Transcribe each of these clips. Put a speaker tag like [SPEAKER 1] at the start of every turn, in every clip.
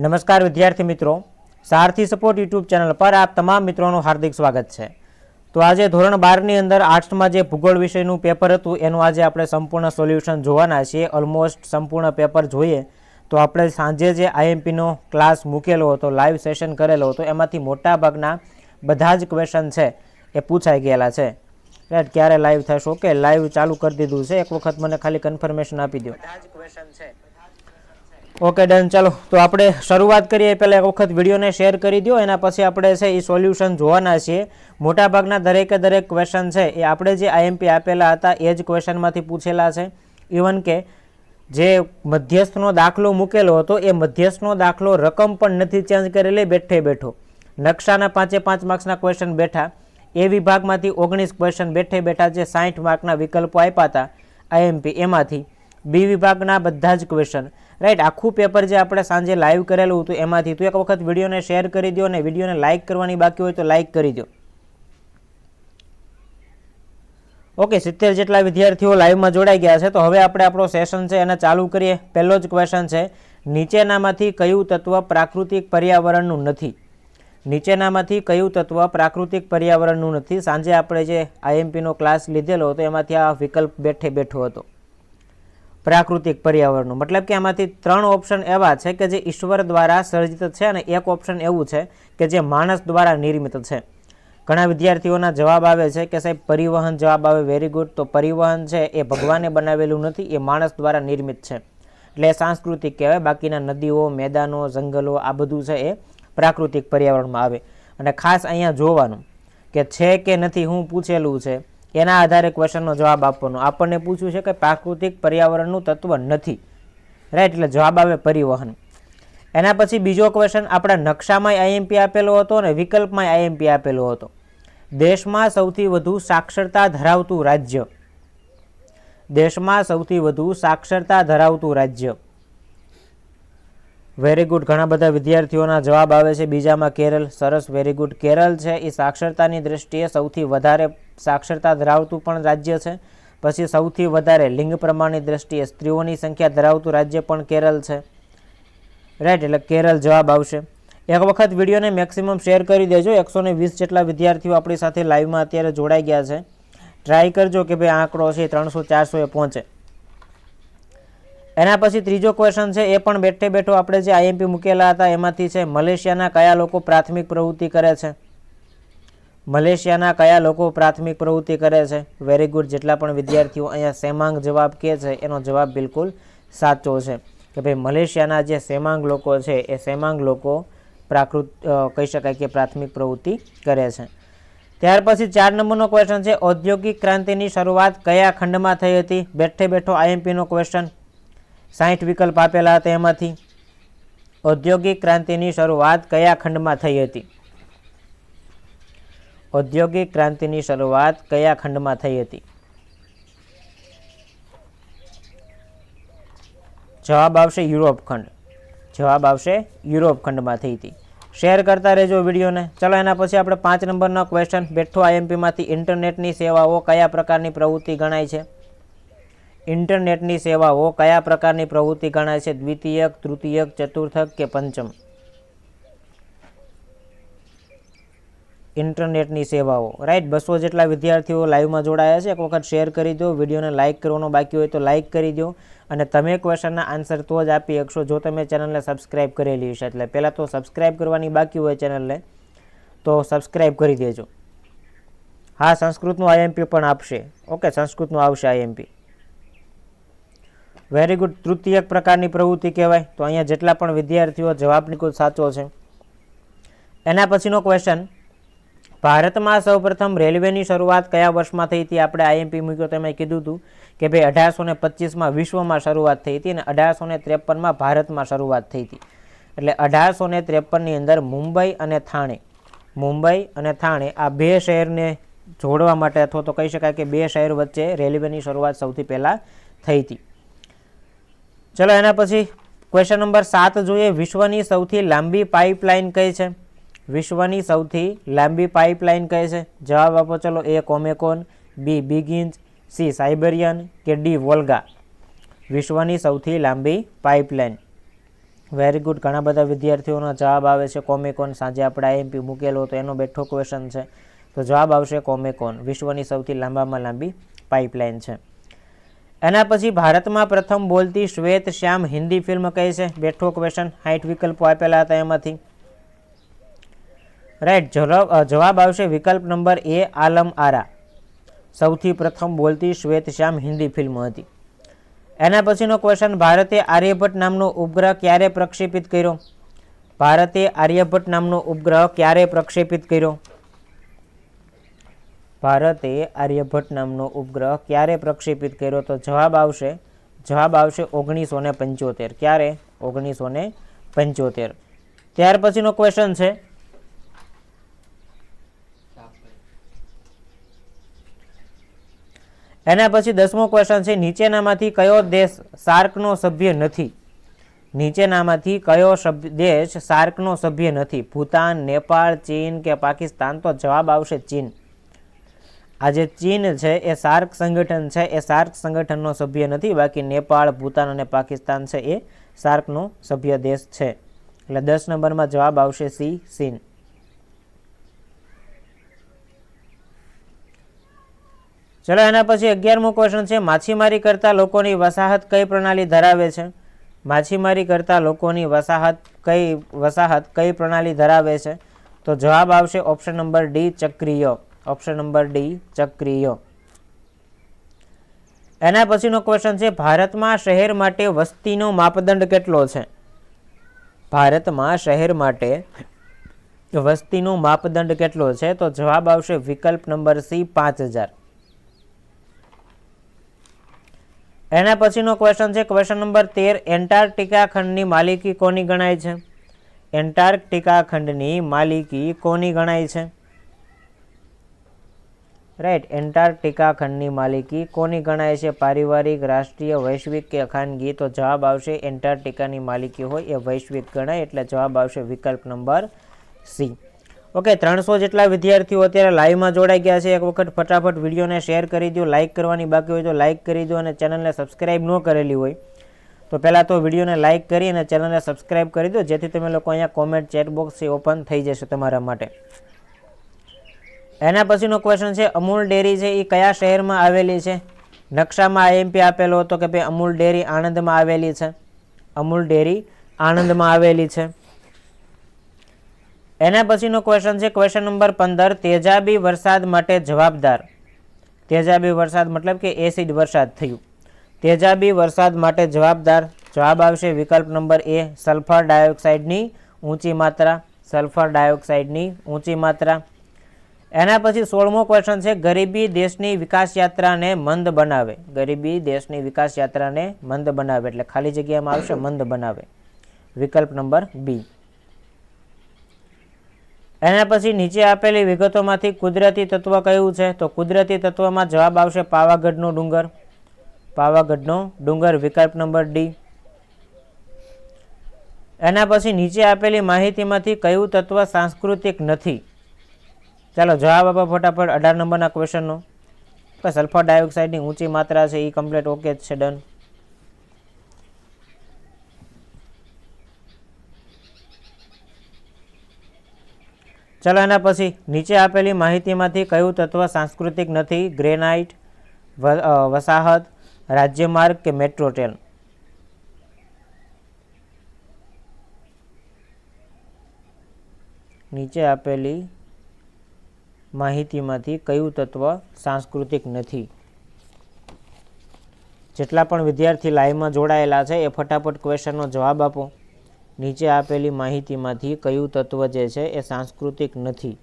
[SPEAKER 1] નમસ્કાર વિદ્યાર્થી મિત્રો. સારથી સપોર્ટ યુટ્યુબ ચેનલ પર આપ તમામ મિત્રોનું હાર્દિક સ્વાગત છે. તો આજે ધોરણ બારની અંદર આર્ટ્સમાં જે ભૂગોળ વિષયનું પેપર હતું, એનું આજે આપણે સંપૂર્ણ સોલ્યુશન જોવાના છીએ. ઓલમોસ્ટ સંપૂર્ણ પેપર જોઈએ તો આપણે સાંજે જે આઈએમપીનો ક્લાસ મૂકેલો હતો લાઈવ સેશન કરેલો હતો, એમાંથી મોટા ભાગના બધા જ ક્વેશ્ચન છે એ પૂછાઈ ગયેલા છે. રાઈટ ક્યારે લાઈવ થશો? ઓકે લાઈવ ચાલુ કરી દીધું છે. એક વખત મને ખાલી કન્ફર્મેશન આપી દો બધા જ ક્વેશ્ચન છે ઓકે ડન ચાલો, તો આપણે શરૂઆત કરીએ. પહેલાં એક વખત વિડીયોને શેર કરી દો એના પછી આપણે છે એ સોલ્યુશન જોવાના છીએ. મોટાભાગના દરેકે દરેક ક્વેશ્ચન છે એ આપણે જે આઈએમપી આપેલા હતા, એ જ ક્વેશ્ચનમાંથી પૂછેલા છે. ઇવન કે જે મધ્યસ્થનો દાખલો મૂકેલો હતો, એ મધ્યસ્થનો દાખલો રકમ પણ નથી ચેન્જ કરેલી, બેઠે બેઠો. નકશાના પાંચે પાંચ માર્ક્સના ક્વેશ્ચન બેઠા. એ વિભાગમાંથી ઓગણીસ ક્વેશ્ચન બેઠે બેઠા જે સાઠ માર્કના વિકલ્પો આપ્યા હતા આઈએમપી એમાંથી. બી વિભાગના બધા જ ક્વેશ્ચન રાઈટ આખું પેપર જે આપણે સાંજે લાઈવ કરેલું હતું એમાંથી. તું એક વખત વિડીયોને શેર કરી દો અને વિડીયોને લાઇક કરવાની બાકી હોય તો લાઇક કરી દો ઓકે સિત્તેર જેટલા વિદ્યાર્થીઓ લાઈવમાં જોડાઈ ગયા છે. તો હવે આપણે આપણો સેશન છે એને ચાલુ કરીએ. પહેલો જ ક્વેશ્ચન છે, નીચેનામાંથી કયું તત્વ પ્રાકૃતિક પર્યાવરણનું નથી? નીચેનામાંથી કયું તત્વ પ્રાકૃતિક પર્યાવરણનું નથી? સાંજે આપણે જે આઈએમપીનો ક્લાસ લીધેલો હતો, એમાંથી આ વિકલ્પ બેઠે બેઠો હતો. પ્રાકૃતિક પર્યાવરણનું. મતલબ કે આમાંથી ત્રણ ઓપ્શન એવા છે કે જે ઈશ્વર દ્વારા સર્જિત છે અને એક ઓપ્શન એવું છે કે જે માણસ દ્વારા નિર્મિત છે. ઘણા વિદ્યાર્થીઓના જવાબ આવે છે કે સાહેબ, પરિવહન જવાબ આવે વેરી ગુડ તો પરિવહન છે એ ભગવાને બનાવેલું નથી, એ માણસ દ્વારા નિર્મિત છે. એટલે સાંસ્કૃતિક કહેવાય, બાકીના નદીઓ, મેદાનો, જંગલો, આ બધું છે એ પ્રાકૃતિક પર્યાવરણમાં આવે. અને ખાસ અહીંયા જોવાનું કે છે કે નથી હું પૂછેલું છે એના આધારે ક્વેશ્ચનનો જવાબ આપવાનો. આપણને પૂછ્યું છે કે પ્રાકૃતિક પર્યાવરણનું તત્વ નથી. રાઈટ એટલે જવાબ આવે પરિવહન. એના પછી બીજો ક્વેશ્ચન, આપણા નકશામાં આઈએમપી આપેલો હતો અને વિકલ્પમાં આઈએમપી આપેલો હતો. દેશમાં સૌથી વધુ સાક્ષરતા ધરાવતું રાજ્ય. દેશમાં સૌથી વધુ સાક્ષરતા ધરાવતું રાજ્ય. વેરી ગુડ ઘણા બધા વિદ્યાર્થીઓના જવાબ આવે છે. બીજામાં કેરળ સરસ. વેરી ગુડ કેરળ છે. એ સાક્ષરતાની દ્રષ્ટિએ સૌથી વધારે સાક્ષરતા ધરાવતું પણ રાજ્ય છે. પછી સૌથી વધારે લિંગ પ્રમાણની દ્રષ્ટિએ સ્ત્રીઓની સંખ્યા ધરાવતું રાજ્ય પણ કેરળ છે. રાઈટ એટલે કેરળ જવાબ આવશે. એક વખત વિડીયોને મેક્સિમમ શેર કરી દેજો. એકસો વીસ જેટલા વિદ્યાર્થીઓ આપણી સાથે લાઈવમાં અત્યારે જોડાઈ ગયા છે. ટ્રાય કરજો કે ભાઈ આંકડો છે ત્રણસો, ચારસો એ પહોંચે. એના પછી ત્રીજો ક્વેશ્ચન છે, એ પણ બેઠે બેઠો આપણે જે આઈએમપી મૂકેલા હતા, એમાંથી છે, મલેશિયાના કયા લોકો પ્રાથમિક પ્રવૃત્તિ કરે છે? મલેશિયાના કયા લોકો પ્રાથમિક પ્રવૃત્તિ કરે છે? વેરી ગુડ જેટલા પણ વિદ્યાર્થીઓ અહીંયા સેમાંગ જવાબ કહે છે, એનો જવાબ બિલકુલ સાચો છે. કે ભાઈ, મલેશિયાના જે સેમાંગ લોકો છે, એ સેમાંગ લોકો પ્રાકૃત કહી શકાય કે પ્રાથમિક પ્રવૃત્તિ કરે છે. ત્યાર પછી ચાર નંબરનો ક્વેશ્ચન છે, ઔદ્યોગિક ક્રાંતિની શરૂઆત કયા ખંડમાં થઈ હતી? બેઠે બેઠો આઈએમપીનો ક્વેશ્ચન સાઠ વિકલ્પ આપેલા હતા એમાંથી. ઔદ્યોગિક ક્રાંતિની શરૂઆત કયા ખંડમાં થઈ હતી? ઔદ્યોગિક ક્રાંતિની શરૂઆત કયા ખંડમાં થઈ હતી? જવાબ આવશે યુરોપ ખંડ. જવાબ આવશે યુરોપ ખંડમાં થઈ હતી. શેર કરતા રહેજો વિડીયોને. ચલો એના પછી આપણે પાંચ નંબરનો ક્વેશ્ચન બેઠો આઈએમપીમાંથી ઇન્ટરનેટની સેવાઓ કયા પ્રકારની પ્રવૃત્તિ ગણાય છે? ઇન્ટરનેટની સેવાઓ કયા પ્રકારની પ્રવૃત્તિ ગણાય છે? દ્વિતીયક, તૃતીયક, ચતુર્થક કે પંચમ? ઇન્ટરનેટની સેવાઓ. રાઈટ બસો જેટલા વિદ્યાર્થીઓ લાઈવમાં જોડાયા છે. એક વખત શેર કરી દો, વિડીયોને લાઇક કરવાનો બાકી હોય તો લાઇક કરી દો. અને તમે ક્વેશ્ચનના આન્સર તો જ આપી શકશો જો તમે ચેનલને સબસ્ક્રાઈબ કરેલી હશે. એટલે પહેલાં તો સબસ્ક્રાઈબ કરવાની બાકી હોય ચેનલને, તો સબસ્ક્રાઈબ કરી દેજો. હા, સંસ્કૃતનું આઈએમપી પણ આપશે. ઓકે સંસ્કૃતનું આવશે આઈએમપી વેરી ગુડ તૃતીયક પ્રકારની પ્રવૃત્તિ કહેવાય. તો અહીંયા જેટલા પણ વિદ્યાર્થીઓ જવાબ નિકુલ સાચો છે. એના પછીનો ક્વેશ્ચન ભારતમાં સૌપ્રથમ રેલવેની શરૂઆત કયા વર્ષમાં થઈ હતી? આપણે આઈએમપી મૂક્યો તમે કીધું હતું કે ભાઈ અઢારસો ને પચીસમાં વિશ્વમાં શરૂઆત થઈ હતી અને અઢારસો ને ત્રેપનમાં ભારતમાં શરૂઆત થઈ હતી. એટલે અઢારસો ને ત્રેપનની અંદર મુંબઈ અને થાણે, મુંબઈ અને થાણે આ બે શહેરને જોડવા માટે અથવા તો કહી શકાય કે બે શહેર વચ્ચે રેલવેની શરૂઆત સૌથી પહેલાં થઈ હતી. ચલો એના પછી ક્વેશ્ચન નંબર સાત જોઈએ વિશ્વની સૌથી લાંબી પાઇપલાઇન કઈ છે? વિશ્વની સૌથી લાંબી પાઇપલાઇન કહે છે. જવાબ આપો, ચલો, એ કોમેકોન, બી, બિગિન્સ, સી, સાઇબેરિયન કે ડી, વોલ્ગા. વિશ્વની સૌથી લાંબી પાઇપલાઇન. વેરી ગુડ ઘણા બધા વિદ્યાર્થીઓનો જવાબ આવે છે કોમેકોન. સાંજે આપણે આઈએમપી મૂકેલો તો એનો બેઠો ક્વેશ્ચન છે. તો જવાબ આવશે કોમેકોન. વિશ્વની સૌથી લાંબામાં લાંબી પાઇપલાઇન છે. એના પછી ભારતમાં પ્રથમ બોલતી શ્વેત શ્યામ હિન્દી ફિલ્મ કઈ છે? બેઠો ક્વેશ્ચન હાઈટ વિકલ્પો આપેલા હતા એમાંથી. રાઈટ જવાબ આવશે વિકલ્પ નંબર એ આલમ આરા. સૌથી પ્રથમ બોલતી શ્વેત શ્યામ હિન્દી ફિલ્મ હતી. એના પછીનો ક્વેશ્ચન ભારતે આર્યભટ્ટ નામનો ઉપગ્રહ ક્યારે પ્રક્ષેપિત કર્યો? ભારતે આર્યભટ્ટ નામનો ઉપગ્રહ ક્યારે પ્રક્ષેપિત કર્યો? ભારતે આર્યભટ્ટ નામનો ઉપગ્રહ ક્યારે પ્રક્ષેપિત કર્યો? તો જવાબ આવશે જવાબ આવશે ઓગણીસો ને પંચોતેર. ક્યારે? ઓગણીસો ને પંચોતેર. ત્યાર પછીનો ક્વેશ્ચન છે એના પછી દસમો ક્વેશ્ચન છે, નીચેનામાંથી કયો દેશ સાર્કનો સભ્ય નથી? નીચેનામાંથી કયો દેશ સાર્કનો સભ્ય નથી? ભૂતાન, નેપાળ, ચીન કે પાકિસ્તાન? તો જવાબ આવશે ચીન. આ જે ચીન છે, એ સાર્ક સંગઠન છે, એ સાર્ક સંગઠનનો સભ્ય નથી. બાકી નેપાળ, ભૂતાન અને પાકિસ્તાન છે, એ સાર્કનો સભ્ય દેશ છે. એટલે દસ નંબરમાં જવાબ આવશે સી, ચીન. ચલો એના પછી અગિયારમો ક્વેશ્ચન છે, માછીમારી કરતા લોકોની વસાહત કઈ પ્રણાલી ધરાવે છે? માછીમારી કરતા લોકોની વસાહત કઈ વસાહત કઈ પ્રણાલી ધરાવે છે? તો જવાબ આવશે ઓપ્શન નંબર ડી ચક્રીય. ઓપ્શન નંબર ડી ચક્રીય. એના પછીનો ક્વેશ્ચન છે, ભારતમાં શહેર માટે વસ્તીનો માપદંડ કેટલો છે? ભારતમાં શહેર માટે વસ્તીનો માપદંડ કેટલો છે? તો જવાબ આવશે વિકલ્પ નંબર સી, પાંચ હજાર. એના પછીનો ક્વેશ્ચન છે ક્વેશ્ચન નંબર તેર, એન્ટાર્કટિકા ખંડની માલિકી કોની ગણાય છે? એન્ટાર્કટિકા ખંડની માલિકી કોની ગણાય છે? રાઈટ એન્ટાર્કટિકા ખંડની માલિકી કોની ગણાય છે? પારિવારિક, રાષ્ટ્રીય, વૈશ્વિક કે ખાનગી તો જવાબ આવશે એન્ટાર્કટિકાની માલિકી હોય એ વૈશ્વિક ગણાય, એટલે જવાબ આવશે વિકલ્પ નંબર સી. ઓકે, ત્રણસો જેટલા વિદ્યાર્થીઓ અત્યારે લાઈવમાં જોડાઈ ગયા છે. એક વખત ફટાફટ વિડીયોને શેર કરી દો લાઇક કરવાની બાકી હોય તો લાઇક કરી દો અને ચેનલને સબસ્ક્રાઈબ ન કરેલી હોય તો પહેલાં તો વિડીયોને લાઇક કરી અને ચેનલને સબસ્ક્રાઇબ કરી દો જેથી તમે લોકો અહીંયા કોમેન્ટ ચેટ બોક્સ ઓપન થઈ જશે તમારા માટે. એના પછીનો ક્વેશ્ચન છે, અમૂલ ડેરી છે એ કયા શહેરમાં આવેલી છે? નકશામાં આઈએમપી આપેલો હતો કે ભાઈ અમૂલ ડેરી આણંદમાં આવેલી છે? અમૂલ ડેરી આણંદમાં આવેલી છે. એના પછીનો ક્વેશ્ચન છે ક્વેશ્ચન નંબર પંદર, તેજાબી વરસાદ માટે જવાબદાર. તેજાબી વરસાદ મતલબ કે એસિડ વરસાદ થયું. તેજાબી વરસાદ માટે જવાબદાર જવાબ આવશે વિકલ્પ નંબર એ સલ્ફર ડાયોક્સાઇડની ઊંચી માત્રા સલ્ફર ડાયોક્સાઇડની ઊંચી માત્રા. એના પછી સોળમો ક્વેશ્ચન છે, ગરીબી દેશની વિકાસ યાત્રાને મંદ બનાવે. ગરીબી દેશની વિકાસ યાત્રાને મંદ બનાવે, એટલે ખાલી જગ્યામાં આવશે, મંદ બનાવે. વિકલ્પ નંબર બી. એના પછી નીચે આપેલી વિગતોમાંથી કુદરતી તત્વ કયું છે? તો કુદરતી તત્વમાં જવાબ આવશે પાવાગઢનો ડુંગર. પાવાગઢનો ડુંગર, વિકલ્પ નંબર ડી. એના પછી નીચે આપેલી માહિતીમાંથી કયું તત્વ સાંસ્કૃતિક નથી? ચાલો જવાબ આપો ફટાફટ અઢાર નંબરના ક્વેશ્ચનનો. સલ્ફર ડાયોક્સાઇડની ઊંચી માત્રા છે એ કમ્પ્લીટ ઓકે છે ડન ચલો એના પછી નીચે આપેલી માહિતીમાંથી કયું તત્વ સાંસ્કૃતિક નથી? ગ્રેનાઇટ વસાહત રાજ્યમાર્ગ કે મેટ્રો ટ્રેન? નીચે આપેલી માહિતીમાંથી કયું તત્વ સાંસ્કૃતિક નથી? જેટલા પણ વિદ્યાર્થી લાઈવમાં જોડાયેલા છે, એ ફટાફટ ક્વેશ્ચનનો જવાબ આપો. નીચે આપેલી માહિતીમાંથી કયું તત્વ જે છે એ સાંસ્કૃતિક નથી.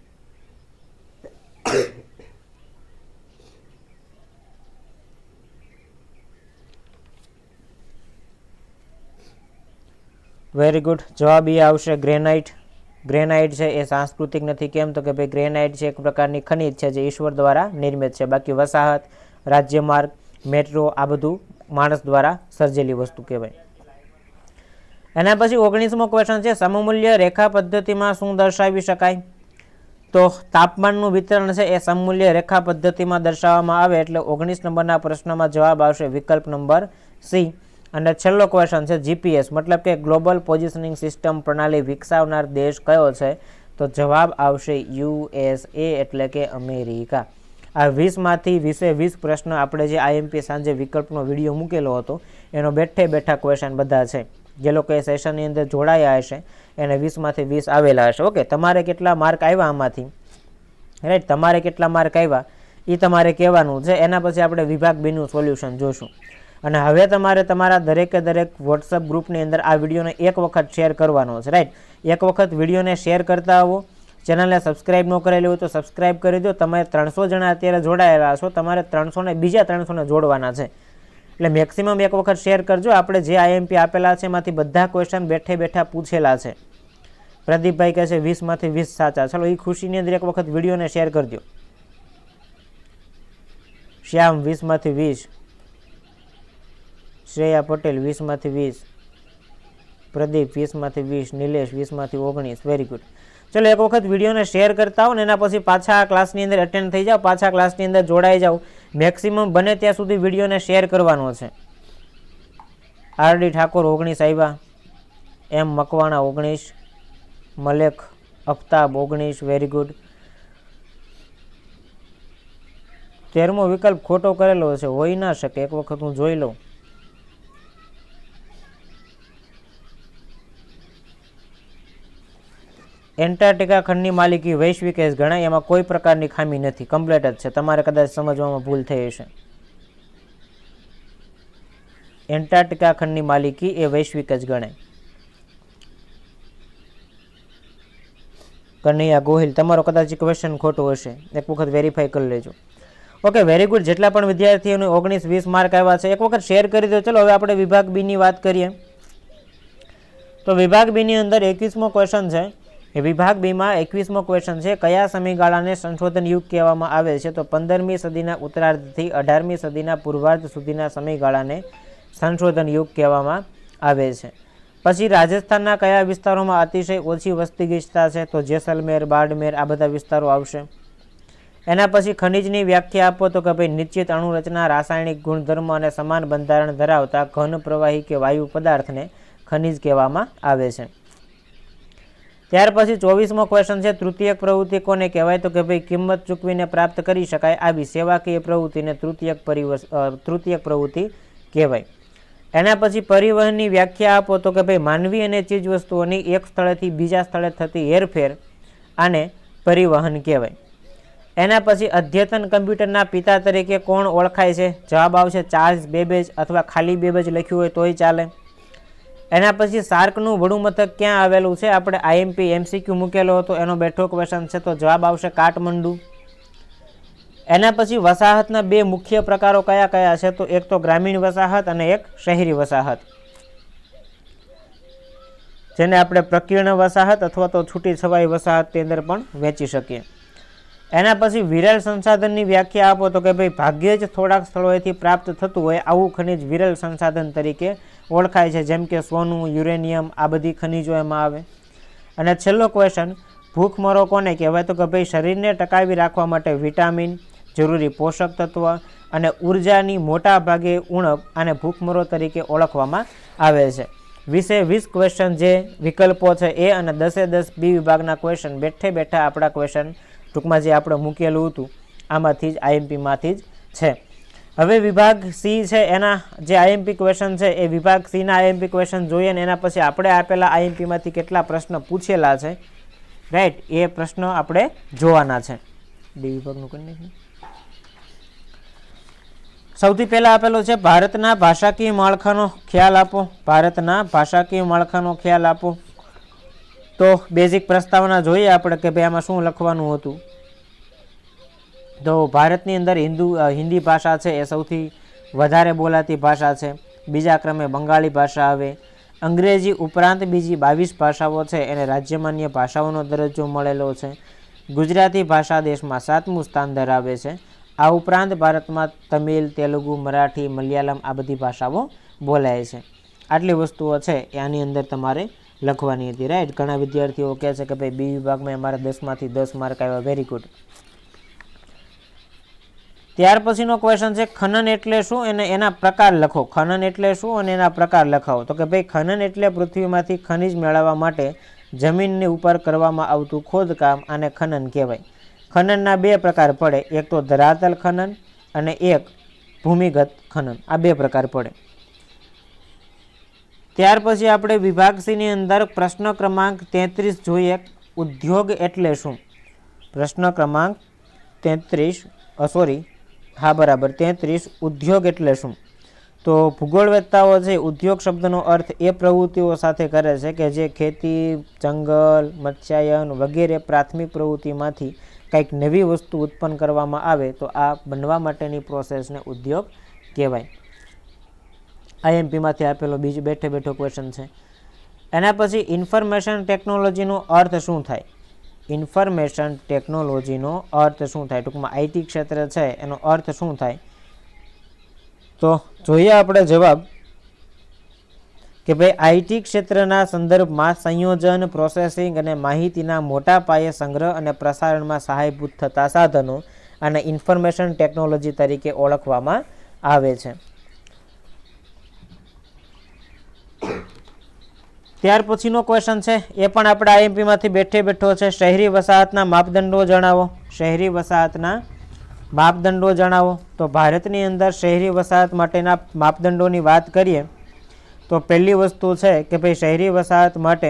[SPEAKER 1] વેરી ગુડ જવાબ એ આવશે, ગ્રેનાઇટ. ગ્રેનાઇટ છે એ સાંસ્કૃતિક નથી. કેમ? તો કે ભાઈ ગ્રેનાઇટ છે એક પ્રકારની ખનિજ છે જે ઈશ્વર દ્વારા નિર્મિત છે. બાકી વસાહત રાજ્યમાર્ગ મેટ્રો આ બધું માણસ દ્વારા સર્જેલી વસ્તુ કહેવાય. એના પછી ઓગણીસમો ક્વેશ્ચન છે, સમમૂલ્ય રેખા પદ્ધતિમાં શું દર્શાવી શકાય? તો તાપમાનનું વિતરણ છે, એ સમમૂલ્ય રેખા પદ્ધતિમાં દર્શાવવામાં આવે એટલે ઓગણીસ નંબરના પ્રશ્નમાં જવાબ આવશે વિકલ્પ નંબર સી. અને છેલ્લો ક્વેશ્ચન છે જીપીએસ મતલબ કે ગ્લોબલ પોઝિશનિંગ સિસ્ટમ પ્રણાલી વિકસાવનાર દેશ કયો છે? તો જવાબ આવશે યુએસએ એટલે કે અમેરિકા. આ વીસમાંથી વીસે વીસ પ્રશ્ન આપણે જે આઈએમપી સાંજે વિકલ્પનો વીડિયો મૂકેલો હતો, એનો બેઠે બેઠા ક્વેશ્ચન બધા છે. જે લોકો એ સેશનની અંદર જોડાયા હશે, એને વીસમાંથી વીસ આવેલા હશે. ઓકે તમારે કેટલા માર્ક આવ્યા આમાંથી? રાઈટ તમારે કેટલા માર્ક આવ્યા? એ તમારે કહેવાનું છે. એના પછી આપણે વિભાગ બીનું સોલ્યુશન જોશું. અને હવે તમારે તમારા દરેકે દરેક વોટ્સઅપ ગ્રુપની અંદર આ વિડીયોને એક વખત શેર કરવાનો છે. રાઈટ એક વખત વિડીયોને શેર કરતા આવો. ચેનલને સબસ્ક્રાઇબ ન કરેલી હોય તો સબસ્ક્રાઇબ કરી દો. તમે ત્રણસો જણા અત્યારે જોડાયેલા છો તમારે ત્રણસોને બીજા ત્રણસોને જોડવાના છે. એટલે મેક્સિમમ એક વખત શેર કરજો. આપણે જે આઈએમપી આપેલા છે, એમાંથી બધા ક્વેશ્ચન બેઠે બેઠા પૂછેલા છે. પ્રદીપભાઈ કહે છે વીસમાંથી વીસ સાચા. ચલો એ ખુશીની અંદર એક વખત વિડીયોને શેર કરજો. શ્યામ વીસમાંથી વીસ. શ્રેયા પટેલ વીસમાંથી વીસ. પ્રદીપ વીસમાંથી વીસ. નિલેશ વીસમાંથી ઓગણીસ. વેરી ગુડ ચલો, એક વખત વિડીયોને શેર કરતા હો ને એના પછી પાછા ક્લાસની અંદર અટેન્ડ થઈ જાઓ. પાછા ક્લાસની અંદર જોડાઈ જાઓ. મેક્સિમમ બને ત્યાં સુધી વિડીયોને શેર કરવાનો છે. આરડી ઠાકોર ઓગણીસ આવ્યા એમ મકવાણા ઓગણીસ મલેક અફતાબ ઓગણીસ વેરી ગુડ તેરમો વિકલ્પ ખોટો કરેલો છે, હોઈ ના શકે, એક વખત હું જોઈ લઉં. એન્ટાર્ટિકા ખંડની માલિકી વૈશ્વિક એસ ગણાય, એમાં કોઈ પ્રકારની ખામી નથી. કમ્પ્લેટ જ છે. તમારે કદાચ સમજવામાં ભૂલ થઈ હશે. એન્ટાર્ટિકા ખંડની માલિકી એ વૈશ્વિક જ ગણાય. કનૈયા ગોહિલ, તમારો કદાચ ક્વેશ્ચન ખોટો હશે. એક વખત વેરીફાઈ કરી લેજો. ઓકે વેરી ગુડ જેટલા પણ વિદ્યાર્થીઓને ઓગણીસ વીસ માર્ક આવ્યા છે, એક વખત શેર કરી દો. ચલો, હવે આપણે વિભાગ બીની વાત કરીએ. તો વિભાગ બીની અંદર એકવીસમો ક્વેશ્ચન છે. એ વિભાગ બીમાં એકવીસમો ક્વેશ્ચન છે, કયા સમયગાળાને સંશોધન યુગ કહેવામાં આવે છે? તો પંદરમી સદીના ઉત્તરાર્ધથી અઢારમી સદીના પૂર્વાર્ધ સુધીના સમયગાળાને સંશોધન યુગ કહેવામાં આવે છે. પછી રાજસ્થાનના કયા વિસ્તારોમાં અતિશય ઓછી વસ્તી ગીચતા છે? તો જેસલમેર, બાડમેર આ બધા વિસ્તારો આવશે. એના પછી ખનિજની વ્યાખ્યા આપો તો કે ભાઈ નિશ્ચિત અણુરચના, રાસાયણિક ગુણધર્મ અને સમાન બંધારણ ધરાવતા ઘન પ્રવાહી કે વાયુ પદાર્થને ખનિજ કહેવામાં આવે છે. ત્યાર પછી ચોવીસમો ક્વેશ્ચન છે તૃતીયક પ્રવૃત્તિ કોને કહેવાય? તો કે ભાઈ, કિંમત ચૂકવીને પ્રાપ્ત કરી શકાય આવી સેવાકીય પ્રવૃત્તિને તૃતીયક પરિવર્ષ તૃતીયક પ્રવૃત્તિ કહેવાય. એના પછી પરિવહનની વ્યાખ્યા આપો તો કે ભાઈ, માનવી અને ચીજ વસ્તુઓની એક સ્થળેથી બીજા સ્થળે થતી હેરફેર આને પરિવહન કહેવાય. એના પછી અદ્યતન કમ્પ્યુટરના પિતા તરીકે કોણ ઓળખાય છે? જવાબ આવશે ચાર્લ્સ બેબેજ અથવા ખાલી બેબેજ લખ્યું હોય તોય ચાલે. એના પછી સાર્કનું વડું મથક ક્યાં આવેલું છે? આપણે આઈએમપી એમસીક્યુ મૂકેલો હતો, એનો બેઠો ક્વેશ્ચન છે, તો જવાબ આવશે કાઠમંડુ. એના પછી વસાહતના બે મુખ્ય પ્રકારો કયા કયા છે? તો એક તો ગ્રામીણ વસાહત અને એક શહેરી વસાહત. જેને આપણે પ્રકીર્ણ વસાહત અથવા તો છૂટી છવાઈ વસાહતની અંદર પણ વેચી શકીએ. એના પછી વિરલ સંસાધનની વ્યાખ્યા આપો તો કે ભાઈ, ભાગ્યે જ થોડાક સ્થળોએથી પ્રાપ્ત થતું હોય આવું ખનિજ વિરલ સંસાધન તરીકે ઓળખાય છે, જેમ કે સોનું, યુરેનિયમ, આ બધી ખનિજો એમાં આવે. અને છેલ્લો ક્વેશ્ચન ભૂખમરો કોને કહેવાય? તો કે ભાઈ, શરીરને ટકાવી રાખવા માટે વિટામિન, જરૂરી પોષક તત્વ અને ઉર્જાની મોટા ભાગે ઉણપ અને ભૂખમરો તરીકે ઓળખવામાં આવે છે. વીસે વીસ ક્વેશ્ચન જે વિકલ્પો છે, એ અને દસે દસ બી વિભાગના ક્વેશ્ચન બેઠે બેઠા આપણા ક્વેશ્ચન ટૂંકમાં જે આપણે મૂકેલું હતું, આમાંથી જ આઈએમપીમાંથી જ છે. હવે વિભાગ સી છે, એના જે આઈએમપી ક્વેશ્ચન છે, એ વિભાગ સીના આઈએમપી ક્વેશ્ચન જોઈએ ને એના પછી આપણે આપેલા આઈએમપીમાંથી કેટલા પ્રશ્ન પૂછેલા છે. રાઈટ એ પ્રશ્ન આપણે જોવાના છે. ડી વિભાગનું કરી સૌથી પહેલાં આપેલો છે, ભારતના ભાષાકીય માળખાનો ખ્યાલ આપો. ભારતના ભાષાકીય માળખાનો ખ્યાલ આપો. તો બેઝિક પ્રસ્તાવના જોઈએ આપણે કે ભાઈ આમાં શું લખવાનું હતું. તો ભારતની અંદર હિન્દુ હિન્દી ભાષા છે, એ સૌથી વધારે બોલાતી ભાષા છે. બીજા ક્રમે બંગાળી ભાષા આવે. અંગ્રેજી ઉપરાંત બીજી બાવીસ ભાષાઓ છે, એને રાજ્યમાન્ય ભાષાઓનો દરજ્જો મળેલો છે. ગુજરાતી ભાષા દેશમાં સાતમું સ્થાન ધરાવે છે. આ ઉપરાંત ભારતમાં તમિલ, તેલુગુ, મરાઠી, મલયાલમ આ બધી ભાષાઓ બોલાય છે. આટલી વસ્તુઓ છે એ આની અંદર તમારે લખવાની હતી, રાઈટ? ઘણા વિદ્યાર્થીઓ કહે છે કે, ભાઈ, બી વિભાગમાં અમારે દસમાંથી દસ માર્ક આવ્યા. વેરી ગુડ ત્યાર પછીનો ક્વેશ્ચન છે, ખનન એટલે શું? અને એના પ્રકાર લખો. ખનન એટલે શું અને એના પ્રકાર લખાવો. તો કે ભાઈ, ખનન એટલે પૃથ્વીમાંથી ખનિજ મેળવવા માટે જમીનની ઉપર કરવામાં આવતું ખોદકામ આને ખનન કહેવાય. ખનનના બે પ્રકાર પડે. એક તો ધરાતલ ખનન અને એક ભૂમિગત ખનન. આ બે પ્રકાર પડે. ત્યાર પછી આપણે વિભાગ સીની અંદર પ્રશ્ન ક્રમાંક તેત્રીસ જોઈએ. ઉદ્યોગ એટલે શું? પ્રશ્ન ક્રમાંક તેત્રીસ સોરી હા, બરાબર. તેત્રીસ ઉદ્યોગ એટલે શું? તો ભૂગોળવેત્તાઓ છે ઉદ્યોગ શબ્દનો અર્થ એ પ્રવૃત્તિઓ સાથે કરે છે કે જે ખેતી, જંગલ, મત્સ્યાયન વગેરે પ્રાથમિક પ્રવૃત્તિમાંથી કંઈક નવી વસ્તુ ઉત્પન્ન કરવામાં આવે તો આ બનવા માટેની પ્રોસેસને ઉદ્યોગ કહેવાય. આઈએમપીમાંથી આપેલો બીજો બેઠે બેઠો ક્વેશ્ચન છે. એના પછી ઇન્ફોર્મેશન ટેકનોલોજીનો અર્થ શું થાય? ઇન્ફોર્મેશન ટેકનોલોજીનો અર્થ શું થાય? ટૂંકમાં આઈટી ક્ષેત્ર છે, એનો અર્થ શું થાય? તો જોઈએ આપણે જવાબ કે ભાઈ આઈટી ક્ષેત્રના સંદર્ભમાં સંયોજન, પ્રોસેસિંગ અને માહિતીના મોટા પાયે સંગ્રહ અને પ્રસારણમાં સહાયભૂત થતા સાધનો અને ઇન્ફોર્મેશન ટેકનોલોજી તરીકે ઓળખવામાં આવે છે. ત્યાર પછીનો ક્વેશ્ચન છે. એ પણ આપણે આઈએમપીમાંથી બેઠે બેઠો છે. શહેરી વસાહતના માપદંડો જણાવો. શહેરી વસાહતના માપદંડો જણાવો. તો ભારતની અંદર શહેરી વસાહત માટેના માપદંડોની વાત કરીએ, તો પહેલી વસ્તુ છે કે ભાઈ શહેરી વસાહત માટે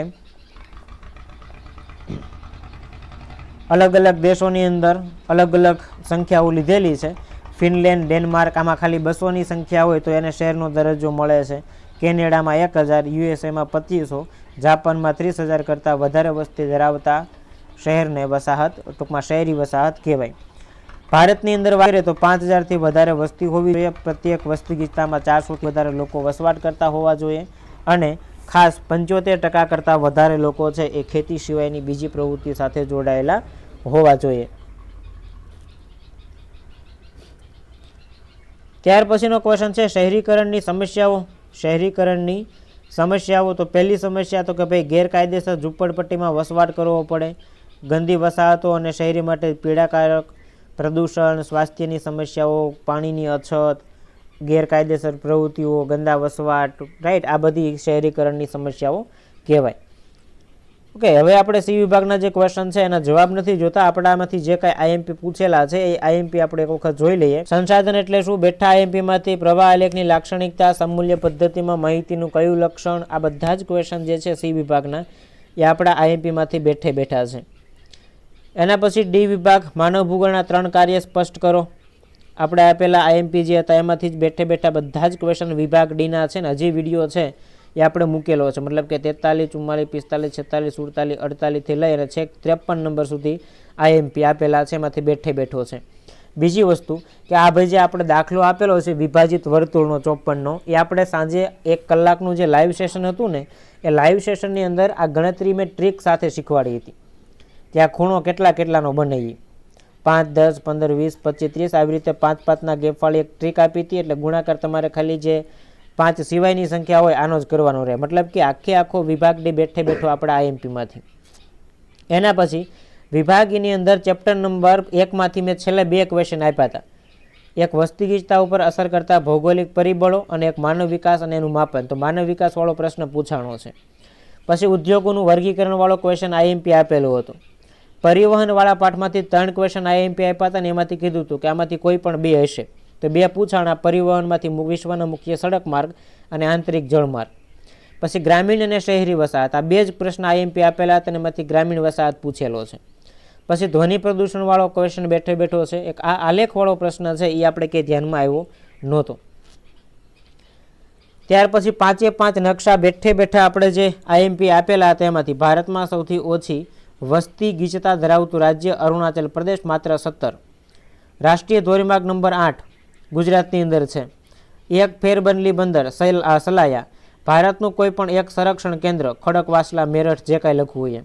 [SPEAKER 1] અલગ અલગ દેશોની અંદર અલગ અલગ સંખ્યાઓ લીધેલી છે. ફિનલેન્ડ, ડેનમાર્ક, આમાં ખાલી બસોની સંખ્યા હોય તો એને શહેરનો દરજ્જો મળે છે. કેનેડામાં એક હજાર, યુએસએમાં પચીસો, જાપાનમાં ત્રીસ હજાર કરતાં વધારે વસ્તી ધરાવતા શહેરને વસાહત, ટૂંકમાં શહેરી વસાહત કહેવાય. ભારતની અંદર વાગે તો પાંચ હજારથી વધારે વસ્તી હોવી જોઈએ. પ્રત્યેક વસ્તી ગીતામાં ચારસોથી વધારે લોકો વસવાટ કરતા હોવા જોઈએ અને ખાસ પંચોતેર ટકા કરતાં વધારે લોકો છે એ ખેતી સિવાયની બીજી પ્રવૃત્તિ સાથે જોડાયેલા હોવા જોઈએ. ત્યાર પછીનો ક્વેશ્ચન છે શહેરીકરણની સમસ્યાઓ. શહેરીકરણની સમસ્યાઓ, તો પહેલી સમસ્યા તો કે ભાઈ ગેરકાયદેસર ઝૂંપડપટ્ટીમાં વસવાટ કરવો પડે. ગંદી વસાહતો અને શહેરી માટે પીડાકારક પ્રદૂષણ, સ્વાસ્થ્યની સમસ્યાઓ, પાણીની અછત, ગેરકાયદેસર પ્રવૃત્તિઓ, ગંદા વસવાટ રાઈટ આ બધી શહેરીકરણની સમસ્યાઓ કહેવાય. ઓકે હવે આપણે સી વિભાગના જે ક્વેશ્ચન છે, એના જવાબ નથી જોતા. આપણામાંથી જે કાંઈ આઈએમપી પૂછેલા છે, એ આઈએમપી આપણે એક વખત જોઈ લઈએ. સંસાધન એટલે શું? બેઠા આઈએમપીમાંથી પ્રવાહ આલેખની લાક્ષણિકતા, સમૂલ્ય પદ્ધતિમાં માહિતીનું કયું લક્ષણ, આ બધા જ ક્વેશ્ચન જે છે સી વિભાગના, એ આપણા આઈએમપીમાંથી બેઠે બેઠા છે. એના પછી ડી વિભાગ, માનવ ભૂગોળના ત્રણ કાર્ય સ્પષ્ટ કરો. આપણે આપેલા આઈએમપી જે હતા, એમાંથી જ બેઠે બેઠા બધા જ ક્વેશ્ચન વિભાગ ડીના છે ને, હજી વીડિયો છે. એ આપણે મૂકેલો છે. મતલબ કે તેતાલીસ, ચુમ્માલીસ, પિસ્તાલીસ, છેતાલીસ, સુડતાલીસ અડતાલીસથી લઈ અને છેક ત્રેપન નંબર સુધી આઈએમપી આપેલા છે. એમાંથી બેઠે બેઠો છે. બીજી વસ્તુ કે આ ભાઈ જે આપણે દાખલો આપેલો છે, વિભાજિત વર્તુળનો ચોપનનો એ આપણે સાંજે એક કલાકનું જે લાઈવ સેશન હતું ને, એ લાઈવ સેશનની અંદર આ ગણતરી મેં ટ્રીક સાથે શીખવાડી હતી. ત્યાં ખૂણો કેટલા કેટલાનો બને એ પાંચ, દસ, પંદર, વીસ, પચીસ, ત્રીસ, આવી રીતે પાંચ પાંચના ગેપવાળી એક ટ્રીક આપી હતી. એટલે ગુણાકાર તમારે ખાલી જે પાંચ સિવાયની સંખ્યા હોય આનો જ કરવાનો રહે. મતલબ કે આખે આખો વિભાગની બેઠે બેઠો આપણા આઈએમપીમાંથી. એના પછી વિભાગીની અંદર ચેપ્ટર નંબર એકમાંથી મેં છેલ્લે બે ક્વેશ્ચન આપ્યા હતા. એક વસ્તી ગીચતા ઉપર અસર કરતા ભૌગોલિક પરિબળો અને એક માનવ વિકાસ અને એનું માપન. તો માનવ વિકાસવાળો પ્રશ્ન પૂછાણો છે. પછી ઉદ્યોગોનું વર્ગીકરણવાળો ક્વેશ્ચન આઈએમપી આપેલો હતો. પરિવહનવાળા પાઠમાંથી ત્રણ ક્વેશ્ચન આઈએમપી આપ્યા હતા ને એમાંથી કીધું હતું કે આમાંથી કોઈ પણ બે હશે. તો બે પૂછાણા પરિવહનમાંથી વિશ્વના મુખ્ય સડક માર્ગ અને આંતરિક જળમાર્ગ. પછી ગ્રામીણ અને શહેરી વસાહત. આ બે જ પ્રશ્ન આઈએમપી આપેલા હતા અને એમાંથી ગ્રામીણ વસાહત પૂછેલો છે. પછી ધ્વનિ પ્રદૂષણવાળો ક્વેશ્ચન બેઠો બેઠો છે. એક આ આલેખવાળો પ્રશ્ન છે એ આપણે કંઈ ધ્યાનમાં આવ્યો નહોતો. ત્યાર પછી પાંચે પાંચ નકશા બેઠે બેઠા આપણે જે આઈએમપી આપેલા હતા એમાંથી ભારતમાં સૌથી ઓછી વસ્તી ગીચતા ધરાવતું રાજ્ય અરુણાચલ પ્રદેશ માત્ર સત્તર. રાષ્ટ્રીય ધોરીમાર્ગ નંબર આઠ. ગુજરાતની અંદર છે. એક ફેરબંદલી બંદર, સૈલ સલાયા. ભારતનું કોઈ પણ એક સંરક્ષણ કેન્દ્ર ખડકવાસલા મેરઠ, જે કાંઈ લખવું હોય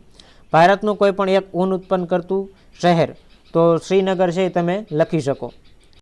[SPEAKER 1] ભારતનું કોઈ પણ એક ઊન ઉત્પન્ન કરતું શહેર, તો શ્રીનગર છે એ તમે લખી શકો.